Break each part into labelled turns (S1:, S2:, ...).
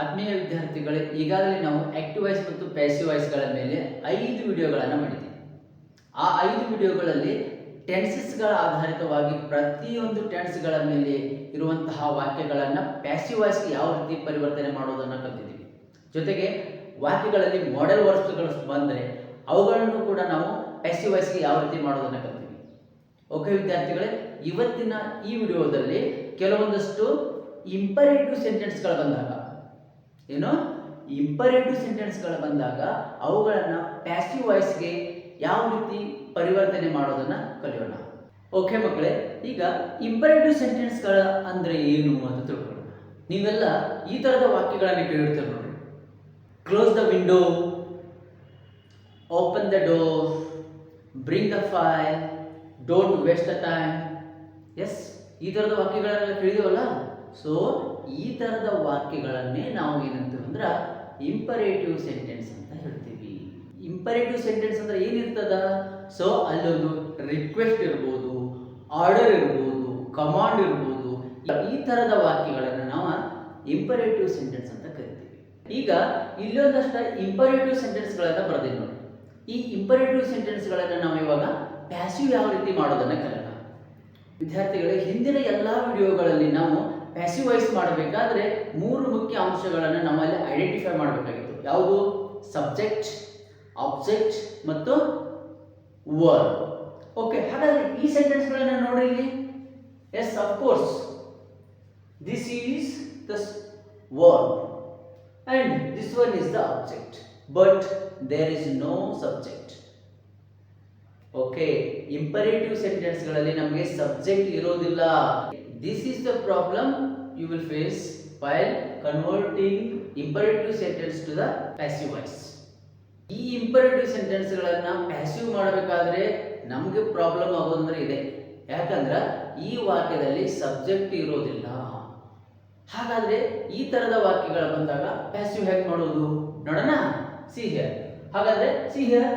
S1: ಆತ್ಮೀಯ ವಿದ್ಯಾರ್ಥಿಗಳೇ, ಈಗಾಗಲೇ ನಾವು ಆಕ್ಟಿವ್ ವಾಯ್ಸ್ ಮತ್ತು ಪ್ಯಾಸಿವ್ ವಾಯ್ಸ್ಗಳ ಮೇಲೆ ಐದು ವಿಡಿಯೋಗಳನ್ನು ಮಾಡಿದ್ದೀವಿ. ಆ ಐದು ವಿಡಿಯೋಗಳಲ್ಲಿ ಟೆನ್ಸಸ್ಗಳ ಆಧಾರಿತವಾಗಿ ಪ್ರತಿಯೊಂದು ಟೆನ್ಸ್ಗಳ ಮೇಲೆ ಇರುವಂತಹ ವಾಕ್ಯಗಳನ್ನು ಪ್ಯಾಸಿವ್ ವಾಯ್ಸ್ಗೆ ಯಾವ ರೀತಿ ಪರಿವರ್ತನೆ ಮಾಡೋದನ್ನು ಕಲಿತಿದ್ದೀವಿ. ಜೊತೆಗೆ ವಾಕ್ಯಗಳಲ್ಲಿ ಮಾಡೆಲ್ ವರ್ಸ್ಗಳು ಬಂದರೆ ಅವುಗಳನ್ನು ಕೂಡ ನಾವು ಪ್ಯಾಸಿವ್ ವಾಯ್ಸ್ಗೆ ಯಾವ ರೀತಿ ಮಾಡೋದನ್ನು ಕಲಿತೀವಿ ಓಕೆ ವಿದ್ಯಾರ್ಥಿಗಳೇ, ಇವತ್ತಿನ ಈ ವಿಡಿಯೋದಲ್ಲಿ ಕೆಲವೊಂದಷ್ಟು ಇಂಪರೇಟಿವ್ ಸೆಂಟೆನ್ಸ್ಗಳು ಬಂದಾಗ ಏನು ಇಂಪರೇಟಿವ್ ಸೆಂಟೆನ್ಸ್ಗಳು ಬಂದಾಗ ಅವುಗಳನ್ನು ಪ್ಯಾಸಿವ್ ವಾಯ್ಸ್ಗೆ ಯಾವ ರೀತಿ ಪರಿವರ್ತನೆ ಮಾಡೋದನ್ನ ಕಲಿಯೋಣ. ಓಕೆ ಮಕ್ಕಳೇ, ಈಗ ಇಂಪರೇಟಿವ್ ಸೆಂಟೆನ್ಸ್ಗಳ ಅಂದ್ರೆ ಏನು ಅಂತ ತಿಳ್ಕೊಳ್ಳೋಣ. ನೀವೆಲ್ಲ ಈ ಥರದ ವಾಕ್ಯಗಳನ್ನು ಕೇಳಿರ್ತೀರ ನೋಡಿ close the window open the door bring the file don't waste the time yes ಈ ಥರದ ವಾಕ್ಯಗಳನ್ನೆಲ್ಲ ಕೇಳಿದವಲ್ಲ? ಸೊ ಈ ಥರದ ವಾಕ್ಯಗಳನ್ನೇ ನಾವು ಏನಂತೀವಿ ಅಂದ್ರೆ ಇಂಪರೇಟಿವ್ ಸೆಂಟೆನ್ಸ್ ಅಂತ ಹೇಳ್ತೀವಿ. ಇಂಪರೇಟಿವ್ ಸೆಂಟೆನ್ಸ್ ಅಂದ್ರೆ ಏನಿರ್ತದ? ಸೊ ಅಲ್ಲೊಂದು ರಿಕ್ವೆಸ್ಟ್ ಇರ್ಬೋದು ಆರ್ಡರ್ ಇರ್ಬೋದು ಕಮಾಂಡ್ ಇರ್ಬೋದು. ಈ ಥರದ ವಾಕ್ಯಗಳನ್ನು ನಾವು ಇಂಪರೇಟಿವ್ ಸೆಂಟೆನ್ಸ್ ಅಂತ ಕರಿತೀವಿ. ಈಗ ಇಲ್ಲೊಂದಷ್ಟು ಇಂಪರೇಟಿವ್ ಸೆಂಟೆನ್ಸ್ಗಳನ್ನು ಬರ್ತೀನಿ ನೋಡಿ ಈ ಇಂಪರೇಟಿವ್ ಸೆಂಟೆನ್ಸ್ಗಳನ್ನು ನಾವು ಇವಾಗ ಪ್ಯಾಸಿವ್ ಯಾವ ರೀತಿ ಮಾಡೋದನ್ನ ಕಲಿಯೋಣ. ವಿದ್ಯಾರ್ಥಿಗಳೇ, ಹಿಂದಿನ ಎಲ್ಲ ವಿಡಿಯೋಗಳಲ್ಲಿ ನಾವು ಪ್ಯಾಸಿವ್ ವಾಯ್ಸ್ ಮಾಡಬೇಕಾದ್ರೆ ಮೂರು ಮುಖ್ಯ ಅಂಶಗಳನ್ನು ನಮ್ಮಲ್ಲಿ ಐಡೆಂಟಿಫೈ ಮಾಡಬೇಕಾಗಿತ್ತು. ಯಾವುದು? ಸಬ್ಜೆಕ್ಟ್ ಆಬ್ಜೆಕ್ಟ್ ಮತ್ತು ವರ್ಬ್ ಓಕೆ ಹಾಗಾದ್ರೆ ಈ ಸೆಂಟೆನ್ಸ್ಗಳನ್ನು ನೋಡಿ ಇಲ್ಲಿ. Yes course this is the word and this one is the object but there is no subject okay imperative ಸೆಂಟೆನ್ಸ್ಗಳಲ್ಲಿ ನಮಗೆ ಸಬ್ಜೆಕ್ಟ್ ಇರೋದಿಲ್ಲ. This is the problem you will face while converting imperative sentence to the passive voice. ಈ imperative ಸೆಂಟೆನ್ಸ್ಗಳನ್ನು passive ಮಾಡಬೇಕಾದ್ರೆ ನಮಗೆ problem ಆಗೋದಂದ್ರೆ ಇದೆ. ಯಾಕಂದ್ರೆ ಈ ವಾಕ್ಯದಲ್ಲಿ ಸಬ್ಜೆಕ್ಟ್ ಇರೋದಿಲ್ಲ. ಹಾಗಾದ್ರೆ ಈ ತರದ ವಾಕ್ಯಗಳು ಬಂದಾಗ ಪ್ಯಾಸಿವ್ ಹೇಗೆ ಮಾಡೋದು? ನೋಡೋಣ. ಸಿ ಹಿಯರ್ ಹಾಗಾದ್ರೆ see here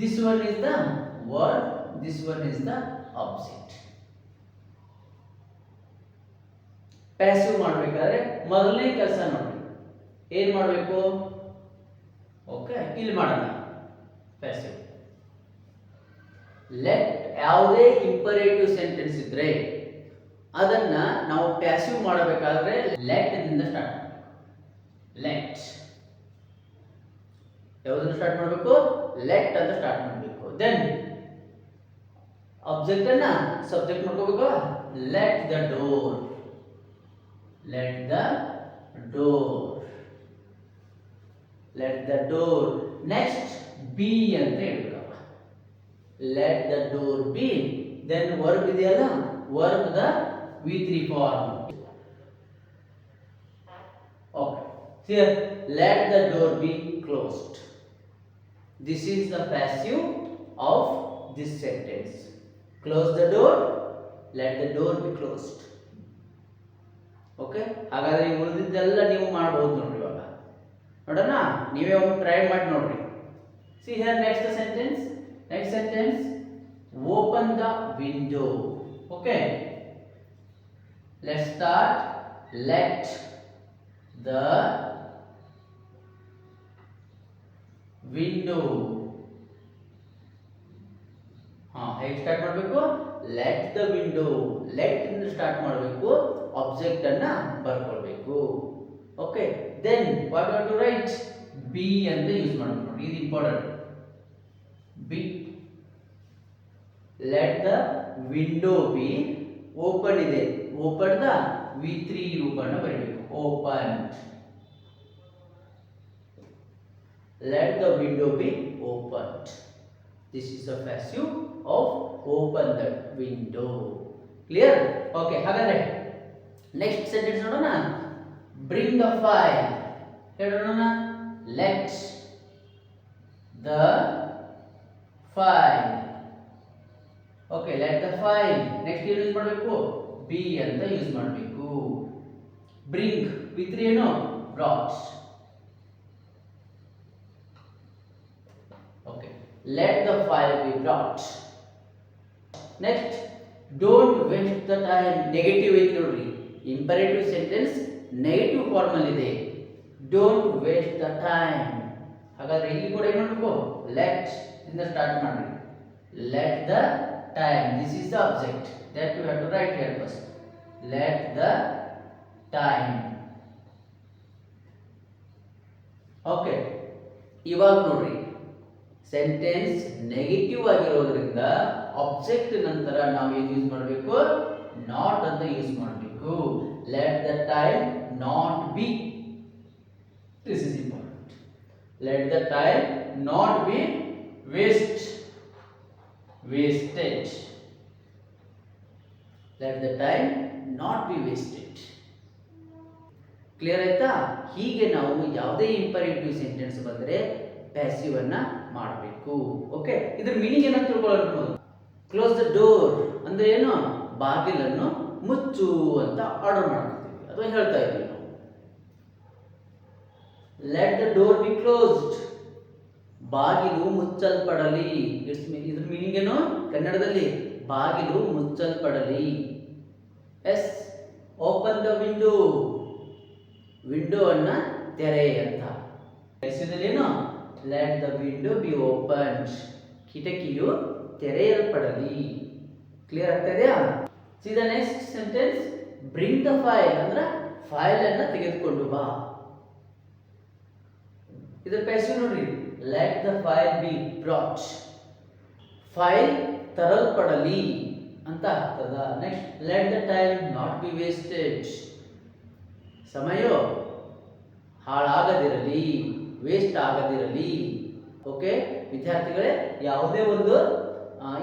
S1: this one is the word this one is the object passive ಮಾಡಬೇಕಾದ್ರೆ ಮೊದಲನೇ ಕೆಲಸ ನೋಡಿ. ಏನ್ ಮಾಡಬೇಕು? ಓಕೆ ಇಲ್ಲಿ ಮಾಡೋಣ. ಪ್ಯಾಸಿವ್ ಲೆಟ್ ಯಾವುದೇ ಇಂಪರೇಟಿವ್ ಸೆಂಟೆನ್ಸ್ ಇದ್ರೆ ಅದನ್ನ ನಾವು ಪ್ಯಾಸಿವ್ ಮಾಡಬೇಕಾದ್ರೆ ಲೆಟ್ ದಿಂದ ಸ್ಟಾರ್ಟ್ ಲೆಟ್ ಯಾವುದನ್ನು ಸ್ಟಾರ್ಟ್ ಮಾಡಬೇಕು? ಲೆಟ್ ಅಂತ ಸ್ಟಾರ್ಟ್ ಮಾಡಬೇಕು. ದೆನ್ ಆಬ್ಜೆಕ್ಟ್ ಅನ್ನ ಸಬ್ಜೆಕ್ಟ್ ಮಾಡ್ಕೋಬೇಕು let the door let the door let the door next be ಅಂತ ಹೇಳ್ಬೇಕಪ್ಪ let the door be then work ಇದೆಯಲ್ಲ work the V three form okay here let the door be closed this is the passive of this sentence close the door let the door be closed Okay ಹಾಗಾದರೆ ಈ ಉಳಿದಿದ್ದೆಲ್ಲ ನೀವು ಮಾಡ್ಬೋದು ನೋಡ್ರಿ ಇವಾಗ. ನೋಡೋಣ? ನೀವೇ ಒಂದು ಟ್ರೈ ಮಾಡಿ ನೋಡ್ರಿ. See here next sentence next sentence open the window okay let start let the window ಹಾ, ಹೇಗೆ ಸ್ಟಾರ್ಟ್ ಮಾಡಬೇಕು? ಲೆಟ್ ದ ವಿಂಡೋ ಲೆಟ್ ಇಂದ ಸ್ಟಾರ್ಟ್ ಮಾಡಬೇಕು. ಆಬ್ಜೆಕ್ಟ್ ಅನ್ನ ಬರ್ಕೊಳ್ಬೇಕು. Okay then what what to write be ಅಂತ ಯೂಸ್ ಮಾಡಬೇಕು ನೋಡಿ ಇದು important be let the window be open ಇದೆ. ಓಪನ್ ದ ವಿ ತ್ರೀ ರೂಪವನ್ನು ಬರೀಬೇಕು. Open let the window be open this is the passive of open the window clear okay ಹಾಗಾದ್ರೆ next sentence ನೋಡೋಣ bring the file ಹೇಳೋಣ let the file okay let the file next ಏನು use ಮಾಡಬೇಕು. Be ಅಂತ use ಮಾಡಬೇಕು. Bring with ಏನು? Brought okay let the file be brought next don't waste the time negative ಐತಿ ನೋಡ್ರಿ. Imperative sentence negative formal ಇದೆ don't waste the time ಹಾಗಾದ್ರೆ ಇಲ್ಲಿ ಕೂಡ ಏನು ಮಾಡಬೇಕು ಲೆಟ್ ಇಂದ ಸ್ಟಾರ್ಟ್ ಮಾಡಿ let the time this is the object that you have to write here first let the time okay ಇವಾಗ ನೋಡ್ರಿ ಸೆಂಟೆನ್ಸ್ ನೆಗೆಟಿವ್ ಆಗಿರೋದ್ರಿಂದ ಆಬ್ಜೆಕ್ಟ್ ನಂತರ ನಾವು ಏನು ಯೂಸ್ ಮಾಡಬೇಕು? ನಾಟ್ ಅಂತ ಯೂಸ್ ಮಾಡಬೇಕು. Let the time not be this is important let the time not be waste wasted let the time not be wasted clear ಆಯ್ತಾ? ಹೀಗೆ ನಾವು ಯಾವುದೇ ಇಂಪರೇಟಿವ್ ಸೆಂಟೆನ್ಸ್ ಬಂದರೆ ಪ್ಯಾಸಿವ್ ಅನ್ನ ಮಾಡಬೇಕು. ಓಕೆ ಇದ್ರ ಮೀನಿಂಗ್ ಏನಂತ ತಿಳ್ಕೊಳ್ಳೋದು ಕ್ಲೋಸ್ ದ ಡೋರ್ ಅಂದ್ರೆ ಏನು? ಬಾಗಿಲನ್ನು ಮುಚ್ಚು ಅಂತ ಆರ್ಡರ್ ಮಾಡ್ತೀವಿ ಅಥವಾ ಹೇಳ್ತಾ ಇದ್ದೀವಿ ನಾವು. Let the door be closed ಬಾಗಿಲು ಮುಚ್ಚಲ್ಪಡಲಿ. ಇಟ್ಸ್ ಇದ್ರ ಮೀನಿಂಗ್ ಏನು? ಕನ್ನಡದಲ್ಲಿ ಬಾಗಿಲು ಮುಚ್ಚಲ್ಪಡಲಿ. Yes open the window window ಅನ್ನ ತೆರೆ ಅಂತ. ಏನು? Let the window be open ಕಿಟಕಿಯು ತೆರೆಯಲ್ಪಡಲಿ. ಕ್ಲಿಯರ್ ಆಗ್ತಾ ಇದೆಯಾ? See the next sentence bring the file ಅಂದ್ರೆ ಫೈಲ್ ಅನ್ನ ತೆಗೆದುಕೊಂಡು ಬಾ. ಇದರ ಪ್ಯಾಸಿವ್ ನೋಡ್ರಿ. Let the file be brought file ತರಲ್ಪಡಲಿ ಅಂತ ಆಗ್ತದ. Next let the time not be wasted ಸಮಯ ಹಾಳಾಗದಿರಲಿ ವೇಸ್ಟ್ ಆಗದಿರಲಿ. ಓಕೆ ವಿದ್ಯಾರ್ಥಿಗಳೇ, ಯಾವುದೇ ಒಂದು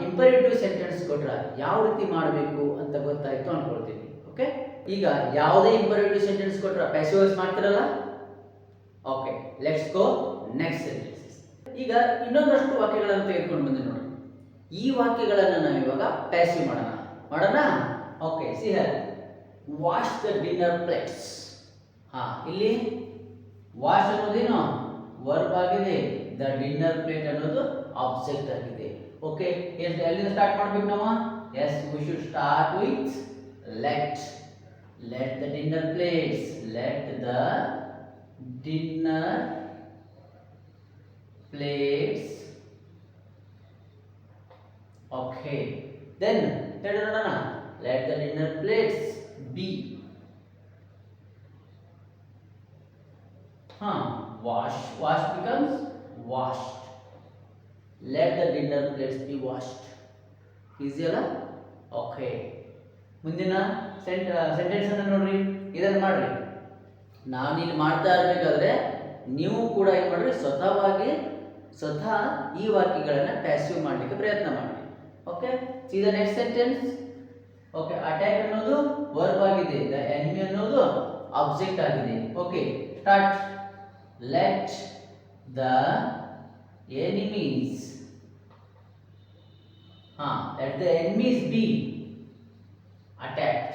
S1: ಇಂಪರೇಟಿವ್ ಸೆಂಟೆನ್ಸ್ ಕೊಟ್ರ ಯಾವ ರೀತಿ ಮಾಡಬೇಕು ಅಂತ ಗೊತ್ತಾಯ್ತು ಅನ್ಕೊಳ್ತೀನಿ ಓಕೆ ಈಗ ಯಾವುದೇ ಇಂಪರೇಟಿವ್ ಸೆಂಟೆನ್ಸ್ ಕೊಟ್ರ ಪ್ಯಾಸಿವೈಸ್ ಮಾಡ್ತಿರಲ್ಲ? Okay let's go next sentence ಈಗ ಇನ್ನೊಂದಷ್ಟು ವಾಕ್ಯಗಳನ್ನು ತೆಗೆದುಕೊಂಡು ಬಂದೆ ನೋಡಿ. ಈ ವಾಕ್ಯಗಳನ್ನು ನಾವು ಇವಾಗ ಪ್ಯಾಸಿವ್ ಮಾಡೋಣ. ಮಾಡೋಣ? Okay see her wash the dinner plates ಹಾ, ಇಲ್ಲಿ? ವಾಶ್ ಅನ್ನೋದೇನು? ವರ್ಬ್ ಆಗಿದೆ. ದ ಡಿನ್ನರ್ ಪ್ಲೇಟ್ ಅನ್ನೋದು ಆಬ್ಜೆಕ್ಟ್ ಆಗಿದೆ. ಓಕೆ ಎಷ್ಟು ಎಲ್ಲಿಂದ ಸ್ಟಾರ್ಟ್ ಮಾಡ್ಬೇಕು ನಾವು yes we should start with let let the dinner plates let the dinner plates okay then ಹೇಳಿ ನೋಡೋಣ let the dinner plates be ಹಾ wash wash becomes washed let the dinner plates be washed easy ಅಲ್ಲ? Okay ಮುಂದಿನ sent sentence ಅನ್ನು ನೋಡ್ರಿ. ಇದನ್ನು ಮಾಡ್ರಿ. ನಾನು ಇಲ್ಲಿ ಮಾಡ್ತಾ ಇರಬೇಕಾದ್ರೆ ನೀವು ಕೂಡ ಏನು ಮಾಡ್ರಿ? ಸ್ವತಃವಾಗಿ, ಸ್ವತಃ ಈ ವಾಕ್ಯಗಳನ್ನು ಪ್ಯಾಸಿವ್ ಮಾಡಲಿಕ್ಕೆ ಪ್ರಯತ್ನ ಮಾಡಿ okay see the next sentence okay attack ಅನ್ನೋದು ವರ್ಬ್ ಆಗಿದೆ. ದ ಎನಿಮಿ ಅನ್ನೋದು ಆಬ್ಜೆಕ್ಟ್ ಆಗಿದೆ. Okay start let the enemies ಹಾ let the enemies be attacked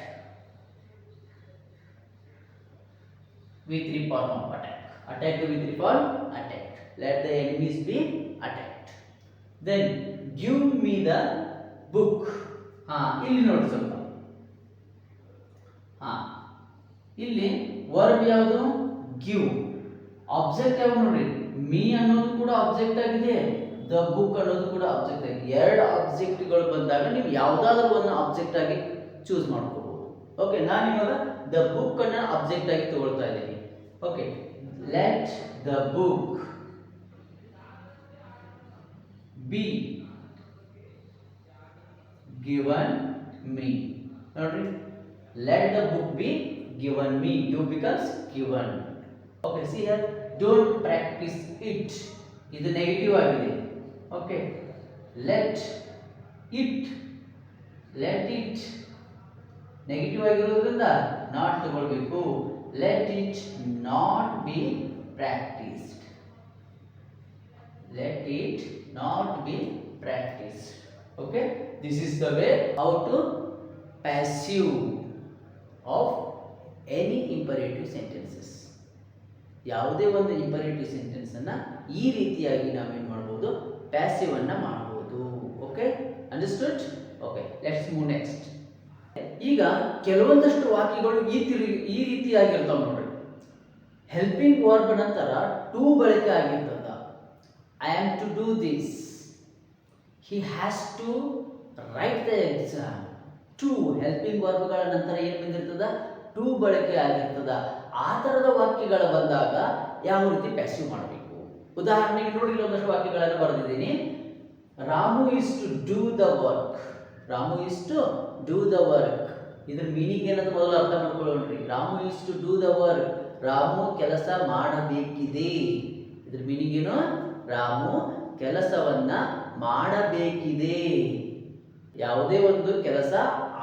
S1: with reform of attack. Attack with reform, attack. Let the enemies be attacked. Then give me the book. ಹಾ ಇಲ್ಲಿ ನೋಡಿ ಸ್ವಲ್ಪ ಹಾ ಇಲ್ಲಿ verb ಯಾವುದು ಗಿವ್ ಆಬ್ಜೆಕ್ಟ್ ಯಾವುದು ನೋಡ್ರಿ ಮೀ ಅನ್ನೋದು ಕೂಡ ಆಬ್ಜೆಕ್ಟ್ ಆಗಿದೆ ದ ಬುಕ್ ಅನ್ನೋದು ಕೂಡ ಆಬ್ಜೆಕ್ಟ್ ಆಗಿದೆ. ಎರಡು ಆಬ್ಜೆಕ್ಟ್ಗಳು ಬಂದಾಗ ನೀವು ಯಾವುದಾದ್ರೂ ಒಂದು ಆಬ್ಜೆಕ್ಟ್ ಆಗಿ ಚೂಸ್ ಮಾಡ್ಕೋಬಹುದು ಓಕೆ ನಾನು ಇವಾಗ ದ ಬುಕ್ ಅನ್ನ ಆಬ್ಜೆಕ್ಟ್ ಆಗಿ ತಗೊಳ್ತಾ ಇದ್ದೀನಿ. Okay let the book be given me ನೋಡ್ರಿ let the book be given me give becomes given okay see here don't practise it ಇದು ನೆಗೆಟಿವ್ ಆಗಿದೆ okay let it let it negative ಆಗಿರೋದ್ರಿಂದ not ತಗೊಳ್ಬೇಕು let it not be practised let it not be practised okay this is the way how to passive of any imperative sentences ಯಾವುದೇ ಒಂದು imperative sentence ಅನ್ನ ಈ ರೀತಿಯಾಗಿ ನಾವೇನು ಮಾಡ್ಬೋದು? Passive ಅನ್ನ ಮಾಡ್ಬೋದು. Okay understood okay let's move next ಈಗ ಕೆಲವೊಂದಷ್ಟು ವಾಕ್ಯಗಳು ಈ ತಿರು ಈ ರೀತಿಯಾಗಿರ್ತಾವೆ ನೋಡ್ರಿ. ಹೆಲ್ಪಿಂಗ್ ವರ್ಬ್ ನಂತರ ಟು ಬಳಕೆ ಆಗಿರ್ತದ. I am to do this he has to write the exam to helping ವರ್ಬ್ಗಳ ನಂತರ ಏನು ಬಂದಿರ್ತದ? ಟು ಬಳಕೆ ಆಗಿರ್ತದ. ಆ ಥರದ ವಾಕ್ಯಗಳು ಬಂದಾಗ ಯಾವ ರೀತಿ ಪ್ಯಾಸಿವ್ ಮಾಡಬೇಕು? ಉದಾಹರಣೆಗೆ ನೋಡಿ ಒಂದಷ್ಟು ವಾಕ್ಯಗಳನ್ನು ಬರೆದಿದ್ದೀನಿ. Ramu is to do the work Ramu is to do the work ಇದ್ರ ಮೀನಿಂಗ್ ಏನಂತ ಮೊದಲು ಅರ್ಥ ಮಾಡ್ಕೊಳ್ಳೋಣ್ರಿ Ramu is to do the work Ramu ಕೆಲಸ ಮಾಡಬೇಕಿದೆ. ಇದ್ರ ಮೀನಿಂಗ್ ಏನು? ರಾಮು ಕೆಲಸವನ್ನ ಮಾಡಬೇಕಿದೆ. ಯಾವುದೇ ಒಂದು ಕೆಲಸ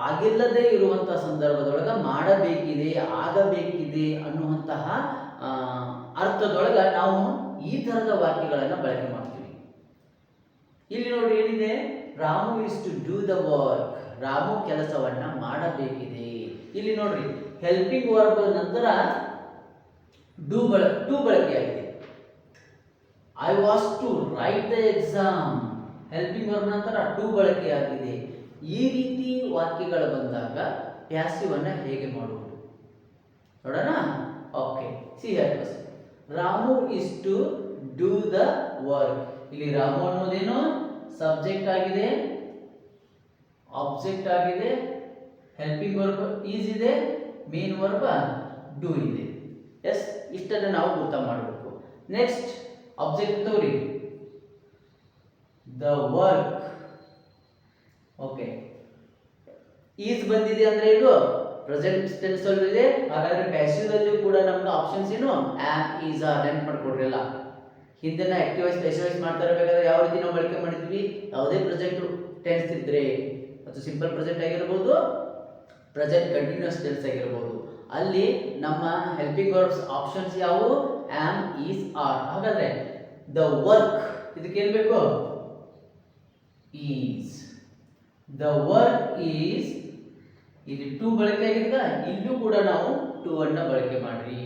S1: ಆಗಿಲ್ಲದೆ ಇರುವಂತ ಸಂದರ್ಭದೊಳಗ ಮಾಡಬೇಕಿದೆ, ಆಗಬೇಕಿದೆ ಅನ್ನುವಂತಹ ಅರ್ಥದೊಳಗ ನಾವು ಈ ತರದ ವಾಕ್ಯಗಳನ್ನು ಬಳಕೆ ಮಾಡ್ತೀವಿ. ಇಲ್ಲಿ ನೋಡಿ ಏನಿದೆ? Ramu is to do the work Ramu ಕೆಲಸವನ್ನ ಮಾಡಬೇಕಿದೆ. ಇಲ್ಲಿ ನೋಡ್ರಿ ಹೆಲ್ಪಿಂಗ್ ವರ್ಕ್ ನಂತರ ಡೂ ಬಳ ಬಳಕೆ ಬಳಕೆಯಾಗಿದೆ. I was to write the exam helping verb ನಂತರ ಟು ಬಳಕೆಯಾಗಿದೆ ಈ ರೀತಿ ವಾಕ್ಯಗಳು ಬಂದಾಗ ಪ್ಯಾಸಿವನ್ನ ಹೇಗೆ ಮಾಡುವುದು? ನೋಡೋಣ? Okay see help Ramu is to do the work ಇಲ್ಲಿ ರಾಮು ಅನ್ನೋದೇನು? ಸಬ್ಜೆಕ್ಟ್ ಆಗಿದೆ. ಆಬ್ಜೆಕ್ಟ್ ಆಗಿದೆ. ಹೆಲ್ಪಿಂಗ್ ವರ್ಬ್ ಈಸ್ ಇದೆ. ಮೇನ್ ವರ್ಬ್ ಡೂ ಇದೆ. ಎಸ್ ಇಷ್ಟನ್ನು ನಾವು ಗೊತ್ತ ಮಾಡಬೇಕು. ನೆಕ್ಸ್ಟ್ ಆಬ್ಜೆಕ್ಟ್ ತೋರಿ. ದ ವರ್ಕ್ ಓಕೆ ಈಸ್ ಬಂದಿದೆ ಅಂದ್ರೆ ಇದು ಪ್ರೆಸೆಂಟ್ ಟೆನ್ಸ್ ಅಲ್ಲಿ ಇದೆ. ಹಾಗಾದ್ರೆ ಪ್ಯಾಸಿವ್ ಅಲ್ಲಿ ಕೂಡ ನಮ್ದು ಆಪ್ಷನ್ಸ್ ಏನು? ಆಮ್ ಈಸ್ ಆರ್ ನೆನ್ಪ್ ಮಾಡ್ಕೊಡ್ರಲ್ಲ ಹಿಂದಿನ ಆಕ್ಟಿವ್ ವೈಸ್ ಪ್ಯಾಸಿವ್ ಮಾಡ್ತಾ ಇರಬೇಕಾದ್ರೆ ಯಾವ ರೀತಿ ನಾವು ಬಳಕೆ ಮಾಡಿದ್ವಿ? ಯಾವುದೇ ಪ್ರೆಸೆಂಟ್ ಟೆನ್ಸ್ ಇದ್ರೆ. ಅದು ಸಿಂಪಲ್ ಪ್ರೆಸೆಂಟ್ ಆಗಿರ್ಬೋದು ಪ್ರೆಸೆಂಟ್ ಕಂಟಿನ್ಯೂಸ್ ಟೆನ್ಸ್ ಆಗಿರ್ಬೋದು. ಅಲ್ಲಿ ನಮ್ಮ ಹೆಲ್ಪಿಂಗ್ ವರ್ಬ್ಸ್ ಆಪ್ಷನ್ಸ್ ಯಾವುವು? ಆಮ್ ಈಸ್ ಆರ್ ಹಾಗಾದ್ರೆ ದ ವರ್ಕ್ ಇದಕ್ಕೆ ಏನ್ ಬೇಕು? ಈಸ್ ದ ವರ್ಕ್ ಈಸ್ ಇಲ್ಲಿ ಟು ಬಳಕೆ ಆಗಿದ್ದ, ಇಲ್ಲೂ ಕೂಡ ನಾವು ಟು ಅನ್ನ ಬಳಕೆ ಮಾಡ್ರಿ.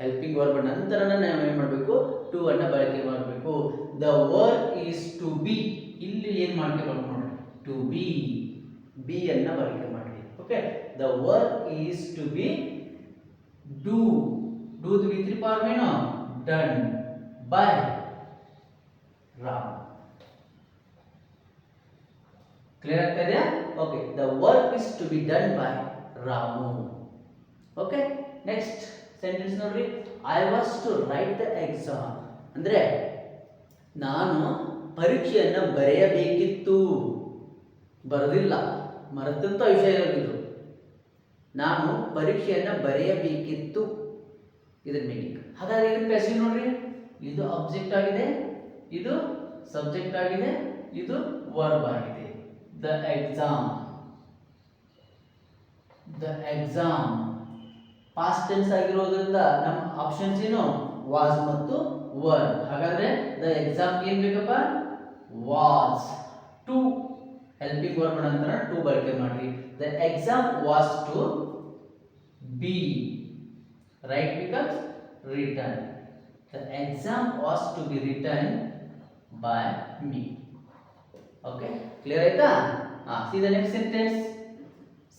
S1: ಹೆಲ್ಪಿಂಗ್ ವರ್ಬ್ ನಂತರ ನಾವು ಏನು ಮಾಡಬೇಕು? ಟು ಅನ್ನ ಬಳಕೆ ಮಾಡಬೇಕು. The work is to be ಇಲ್ಲಿ ಏನು ಬಳಕೆ ಮಾಡ್ಕೊಂಡು ಟು ಬಿ ಬಿ ಅನ್ನ ಬಳಕೆ ಮಾಡ್ರಿ. Okay the work is to be do do three form ಏನು ಡನ್ ಬೈ ರಾಮ್. ಕ್ಲಿಯರ್ ಆಗ್ತಾ ಇದೆಯಾ? Okay the work is to be done by Ramu okay next sentence ನೋಡ್ರಿ. I was to write the exam ಅಂದ್ರೆ ನಾನು ಪರೀಕ್ಷೆಯನ್ನು ಬರೆಯಬೇಕಿತ್ತು. ಬರೆದಿಲ್ಲ. ಮರೆತಂತ ವಿಷಯ ಇದು ನಾನು ಪರೀಕ್ಷೆಯನ್ನು ಬರೆಯಬೇಕಿತ್ತು. ಇದರ ಮೀನಿಂಗ್ ಹಾಗಾದ್ರೆ ಇದನ್ನ ಪ್ಯಾಸಿವ್ ನೋಡ್ರಿ. ಇದು ಆಬ್ಜೆಕ್ಟ್ ಆಗಿದೆ. ಇದು ಸಬ್ಜೆಕ್ಟ್ ಆಗಿದೆ. ಇದು ವರ್ಬ್ ಆಗಿದೆ. The exam the exam past tense ಆಗಿರೋದ್ರಿಂದ ನಮ್ಮ ಆಪ್ಷನ್ಸ್ ಏನು? ವಾಸ್ ಮತ್ತು ವರ್ಬ್ ಹಾಗಾದ್ರೆ ದ ಎಕ್ಸಾಮ್ ಏನ್ ಬೇಕಪ್ಪ? ವಾಸ್ ಟು ಹೆಲ್ಪಿಂಗ್ ವರ್ಬ್ ನಂತರ ಟು ಬಳಕೆ ಮಾಡ್ರಿ. The exam was to be write becomes written the exam was to be written by me okay clear ಆಯ್ತಾ? ಹಾ see the next sentence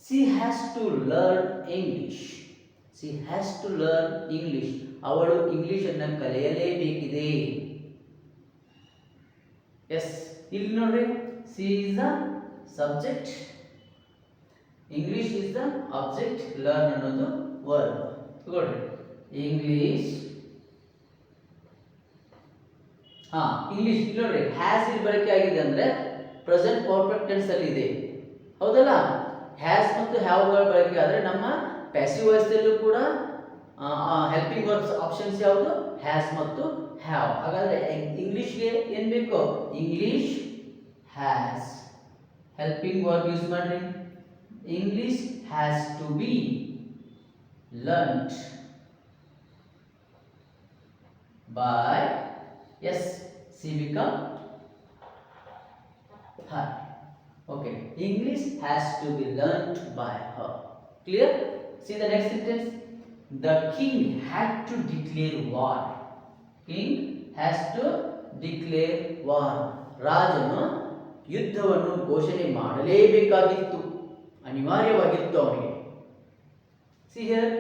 S1: she has to learn English she has to learn English ಅವಳು ಇಂಗ್ಲಿಷನ್ನು ಕಲಿಯಲೇಬೇಕಿದೆ. Yes ಇಲ್ಲಿ ನೋಡ್ರಿ. She is the subject English is the object learn ಅನ್ನೋದು verb ತಗೊಳ್ರಿ. English ಹಾ ಇಂಗ್ಲಿಷ್ ನೋಡ್ರಿ. ಹ್ಯಾಸ್ ಇಲ್ಲಿ ಬಳಕೆ ಆಗಿದೆ ಅಂದ್ರೆ ಪ್ರೆಸೆಂಟ್ ಪರ್ಫೆಕ್ಟ್ ಟೆನ್ಸ್ ಅಲ್ಲಿ ಇದೆ. ಹೌದಲ್ಲ? ಹ್ಯಾಸ್ ಮತ್ತು ಹ್ಯಾವ್ಗಳ ಬಳಕೆ ಆದ್ರೆ ನಮ್ಮ ಪ್ಯಾಸಿವ್ ವಾಯ್ಸಲ್ಲೂ ಕೂಡ ಹೆಲ್ಪಿಂಗ್ ವರ್ಬ್ಸ್ ಆಪ್ಷನ್ಸ್ ಯಾವುದು? ಹ್ಯಾಸ್ ಮತ್ತು ಹ್ಯಾವ್ ಹಾಗಾದ್ರೆ ಇಂಗ್ಲಿಷ್ಗೆ ಏನ್ ಬೇಕು? English has helping verb use ಮಾಡ್ರಿ. English has to be learned by, yes she become her okay english has to be learnt by her clear see the next sentence the king had to declare war king has to declare war ರಾಜನು ಯುದ್ಧವನ್ನು ಘೋಷಣೆ ಮಾಡಲೇಬೇಕಾಗಿತ್ತು ಅನಿವಾರ್ಯವಾಗಿತ್ತು ಅವನಿಗೆ see here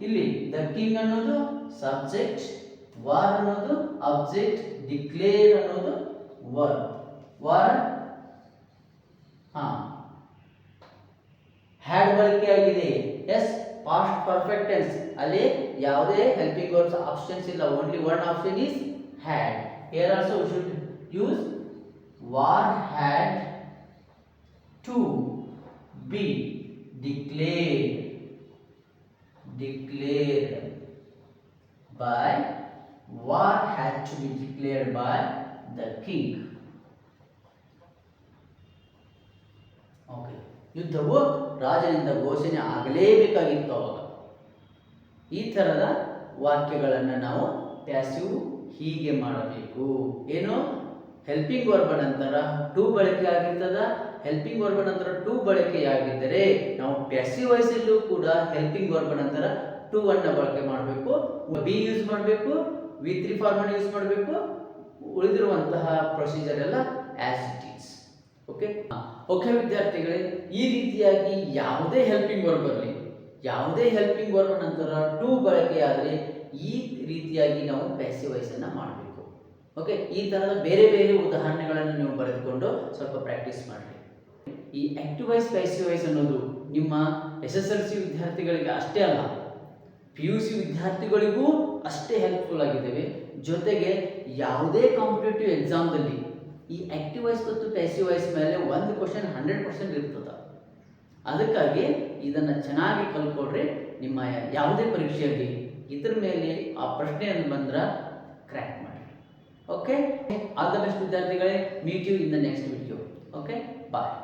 S1: ಇಲ್ಲಿ the king ಅನ್ನೋದು subject war ಅನ್ನೋದು object declare ಅನ್ನೋದು ವರ್ಬ್ ವಾರ್ ಹಾ ಹ್ಯಾಡ್ ಬಳಕೆ ಆಗಿದೆ ಎಸ್ ಪಾಸ್ಟ್ ಪರ್ಫೆಕ್ಟ್ ಟೆನ್ಸ್ ಅಲ್ಲಿ ಯಾವುದೇ ಹೆಲ್ಪಿಂಗ್ ವರ್ಬ್ಸ್ ಆಪ್ಷನ್ಸ್ ಇಲ್ಲ only one option is had here also we should use war had to be declared declared. By war had to be declared by the king okay ಯುದ್ಧವು ರಾಜನಿಂದ ಘೋಷಣೆ ಆಗಲೇಬೇಕಾಗಿತ್ತು ಅವಾಗ. ಈ ಥರದ ವಾಕ್ಯಗಳನ್ನು ನಾವು ಪ್ಯಾಸಿವ್ ಹೀಗೆ ಮಾಡಬೇಕು. ಏನು? ಹೆಲ್ಪಿಂಗ್ ವರ್ಬ ನಂತರ ಟು ಬಳಕೆ ಆಗಿರ್ತದ. ಹೆಲ್ಪಿಂಗ್ ವರ್ಬ ನಂತರ ಟು ಬಳಕೆಯಾಗಿದ್ದರೆ ನಾವು ಪ್ಯಾಸಿವ್ ವಯಸ್ಸಲ್ಲೂ ಕೂಡ ಹೆಲ್ಪಿಂಗ್ ವರ್ಬ ನಂತರ ಟು ಅನ್ನ ಬಳಕೆ ಮಾಡಬೇಕು. ಬಿ ಯೂಸ್ ಮಾಡಬೇಕು. ವಿ ತ್ರೀ ಯೂಸ್ ಮಾಡಬೇಕು. ಉಳಿದಿರುವಂತಹ ಪ್ರೊಸೀಜರ್ ಎಲ್ಲ as it is okay okay ವಿದ್ಯಾರ್ಥಿಗಳೇ, ಈ ರೀತಿಯಾಗಿ ಯಾವುದೇ ಹೆಲ್ಪಿಂಗ್ ವರ್ಬ್ ಬರಲಿ, ಯಾವುದೇ ಹೆಲ್ಪಿಂಗ್ ವರ್ಬ್ ನಂತರ ಟು ಬಳಕೆಯಾದರೆ ಈ ರೀತಿಯಾಗಿ ನಾವು ಪ್ಯಾಸಿವ್ ಅನ್ನು ಮಾಡಬೇಕು. ಓಕೆ ಈ ಥರದ ಬೇರೆ ಬೇರೆ ಉದಾಹರಣೆಗಳನ್ನು ನೀವು ಬರೆದುಕೊಂಡು ಸ್ವಲ್ಪ ಪ್ರಾಕ್ಟೀಸ್ ಮಾಡಿ ಈ ಆಕ್ಟಿವೈಸ್ ಪ್ಯಾಸಿವೈಸ್ ಅನ್ನೋದು ನಿಮ್ಮ ಎಸ್ ಎಸ್ ಎಲ್ ಸಿ ವಿದ್ಯಾರ್ಥಿಗಳಿಗೆ ಅಷ್ಟೇ ಅಲ್ಲ ಪಿ ಯು ಸಿ ವಿದ್ಯಾರ್ಥಿಗಳಿಗೂ ಅಷ್ಟೇ ಹೆಲ್ಪ್ಫುಲ್ ಆಗಿದ್ದೇವೆ. ಜೊತೆಗೆ ಯಾವುದೇ ಕಾಂಪಿಟೇಟಿವ್ ಎಕ್ಸಾಮ್ದಲ್ಲಿ ಈ ಆಕ್ಟಿವ್ ವಾಯ್ಸ್ ಮತ್ತು ಪ್ಯಾಸಿವ್ ವಾಯ್ಸ್ ಮೇಲೆ ಒಂದು ಕ್ವಶನ್ ಹಂಡ್ರೆಡ್ ಪರ್ಸೆಂಟ್ ಇರ್ತದೆ. ಅದಕ್ಕಾಗಿ ಇದನ್ನು ಚೆನ್ನಾಗಿ ಕಲ್ತ್ಕೊಡ್ರಿ ನಿಮ್ಮ ಯಾವುದೇ ಪರೀಕ್ಷೆಯಲ್ಲಿ ಇದ್ರ ಮೇಲೆ ಆ ಪ್ರಶ್ನೆಯನ್ನು ಬಂದ್ರೆ ಕ್ರ್ಯಾಕ್ ಮಾಡಿ. ಓಕೆ ಆಲ್ ದ ಬೆಸ್ಟ್ ವಿದ್ಯಾರ್ಥಿಗಳೇ meet you in the next video okay bye